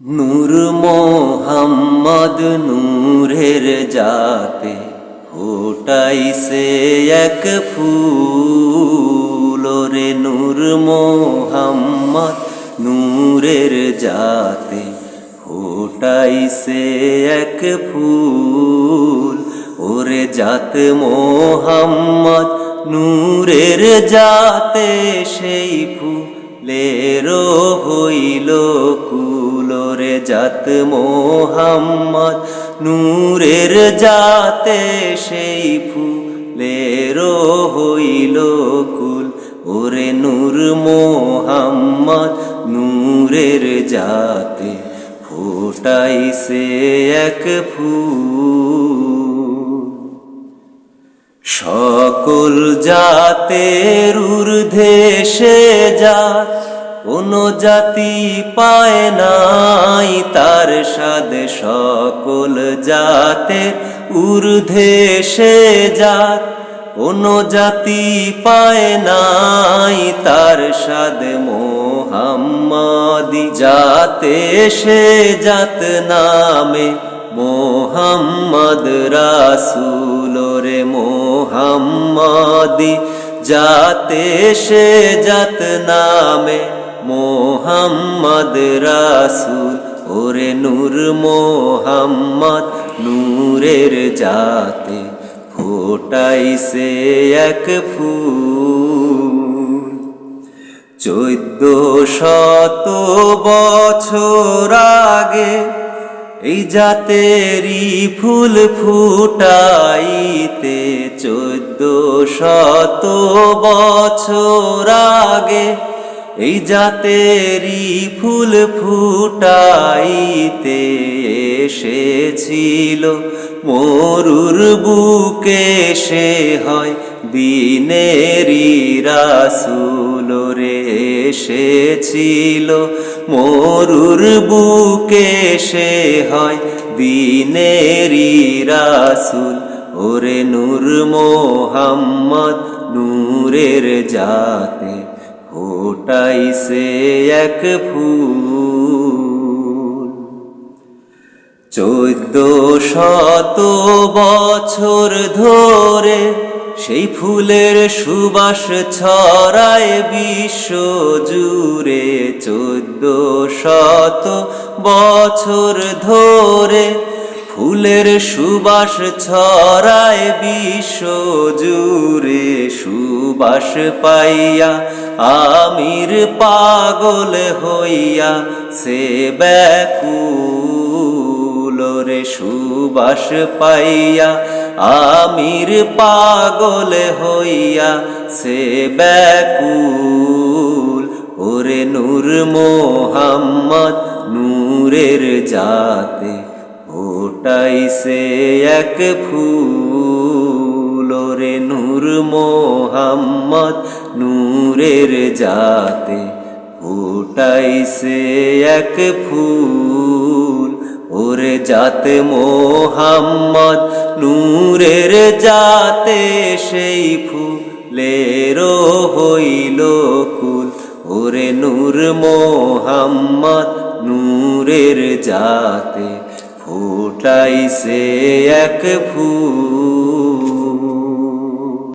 নূর মোহাম্মদ নূরের জাতে ফোটাইছে এক ফুল। রে নূর মোহাম্মদ নূরের জাতে ফোটাইছে এক ফুল। ওরে জাত মোহাম্মদ নূরের জাতে সেই ফুলেরও হইল কুলরে জাত মোহাম্মদ, নূরের জাতে সেই ফুলেরও হইল কুল। ওরে নূর মোহাম্মদ, নূরের জাতে ফোটাইছে এক ফুল। সকল জাতের ঊর্ধ্বে সে জাত কোন জাতি পায় নাই তার স্বাদ, সকল জাতের ঊর্ধ্বে সে জাত। কোন জাতি পায় নাই তার স্বাদ, মোহাম্মদি জাতে সে জাত নামে। মোহাম্মদ রাসুল রে মোহাম্মদি যাতে সে জাত নামে। মোহাম্মদ রাসুল, ওরে নূর মোহাম্মদ, নূরের জাতে ফোটাইছে এক ফুল। চোদ্দ শত বছর আগে এই জাতেরই ফুল ফুটাইতে চোদ্দ শত বছর আগে এই জাতেরই ফুল ফুটাইতে এসেছিল। মরুর বুকে সে হয় দিনেরই রাসুল রে এসেছিল। মরুর বুকে সে হয় দিনেরই রাসুল ওরে নূর মোহাম্মদ, নূরের জাতে ফোটাইছে এক ফুল চোদ্দ শত বছর ধরে সেই ফুলের সুবাস ছড়ায় বিশ্ব জুড়ে। চোদ্দ শত বছর ধরে ফুলের সুবাস ছড়ায় বিশ্ব জুড়ে সুবাস পাইয়া, আমির পাগল হইয়া সে ব্যাকুল রে সুবাস পাইয়া, আমির পাগল হইয়া সে ব্যাকুল। ওরে নূর মোহাম্মদ, নূরের জাতে ওটাইছে এক ফুল, ওরে নূর মোহাম্মদ, নূরের জাতে। ওটাইছে এক ফুল, ওরে জাতে মোহাম্মদ, নূরের জাতে সেই ফুলেরও হইল কুল। ওরে নূর মোহাম্মদ, নূরের জাতে। ফুটাইছে এক ফুল।